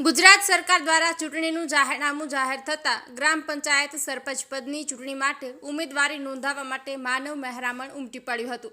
ગુજરાત સરકાર દ્વારા ચૂંટણીનું જાહેરનામું જાહેર થતાં ગ્રામ પંચાયત સરપંચ પદની ચૂંટણી માટે ઉમેદવારી નોંધાવવા માટે માનવ મહેરામણ ઉમટી પડ્યું હતું.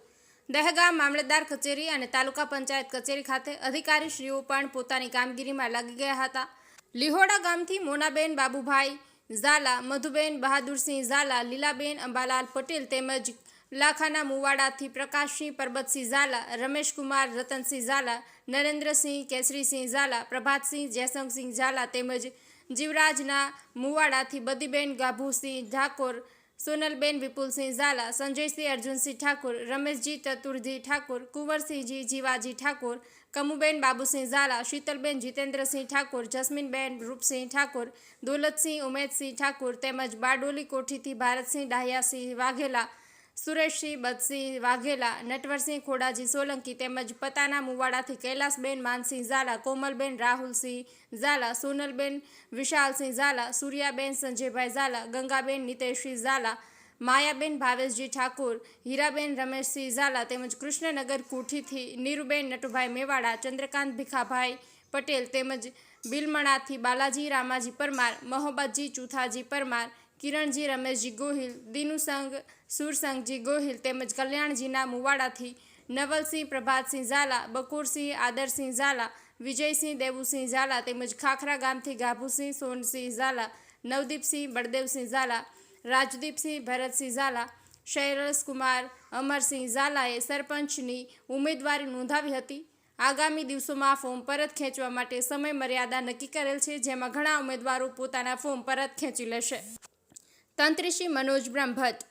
દહેગામ મામલતદાર કચેરી અને તાલુકા પંચાયત કચેરી ખાતે અધિકારીશ્રીઓ પણ પોતાની કામગીરીમાં લાગી ગયા હતા. લીહોડા ગામથી મોનાબેન બાબુભાઈ ઝાલા, મધુબેન બહાદુરસિંહ ઝાલા, લીલાબેન અંબાલાલ પટેલ તેમજ લાખાના મુવાડાથી પ્રકાશસિંહ, પરબતસિંહ ઝાલા, રમેશકુમાર, રતનસિંહ ઝાલા, નરેન્દ્રસિંહ, કેસરીસિંહ ઝાલા, પ્રભાતસિંહ, જયસંગસિંહ ઝાલા તેમજ જીવરાજના મુવાડાથી બદીબેન ગાભુસિંહ ઠાકોર, સોનલબેન વિપુલસિંહ ઝાલા, સંજયસિંહ અર્જુનસિંહ ઠાકોર, રમેશજી ચતુરજી ઠાકોર, કુંવરસિંહજી જીવાજી ઠાકોર, કમુબેન બાબુસિંહ ઝાલા, શીતલબેન જીતેન્દ્રસિંહ ઠાકોર, જસ્મીનબેન રૂપસિંહ ઠાકોર, દોલતસિંહ ઉમેદસિંહ ઠાકોર તેમજ બારડોલી કોઠીથી ભારતસિંહ ડાહિયાસિંહ વાઘેલા સુરેશસિંહ બદસિંહ વાઘેલા, નટવરસિંહ ખોડાજી, સોલંકી તેમજ પતાના મુવાડાથી કૈલાસબેન માનસિંહ ઝાલા, કોમલબેન રાહુલસિંહ ઝાલા, સોનલબેન વિશાલસિંહ ઝાલા, સૂર્યાબેન સંજયભાઈ ઝાલા, ગંગાબેન નિતેશસિંહ ઝાલા, માયાબેન ભાવેશજી ઠાકુર, હીરાબેન રમેશસિંહ ઝાલા તેમજ કૃષ્ણનગર કુઠીથી નીરુબેન નટુભાઈ મેવાડા, ચંદ્રકાંત ભીખાભાઈ પટેલ તેમજ બિલમણાથી બાલાજી રામાજી પરમાર મોહબ્બતજી ચુથાજી પરમાર કિરણજી, રમેશજી ગોહિલ, દિનુસંગ, સુરસંગજી ગોહિલ તેમજ કલ્યાણજીના મુવાડાથી નવલસિંહ, પ્રભાતસિંહ ઝાલા, બકુરસિંહ, આદરસિંહ ઝાલા, વિજયસિંહ, દેવુસિંહ ઝાલા તેમજ ખાખરા ગામથી ગાભુસિંહ, સોનસિંહ ઝાલા, નવદીપસિંહ, બળદેવસિંહ ઝાલા, રાજદીપસિંહ, ભરતસિંહ ઝાલા શૈરસ કુમાર અમરસિંહ ઝાલાએ સરપંચની ઉમેદવારી નોંધાવી હતી. આગામી દિવસોમાં ફોર્મ પરત ખેંચવા માટે સમય મર્યાદા નક્કી કરેલ છે, જેમાં ઘણા ઉમેદવારો પોતાના ફોર્મ પરત ખેંચી લેશે. તંત્રી શ્રી મનોજ બ્રહ્મભટ્ટ.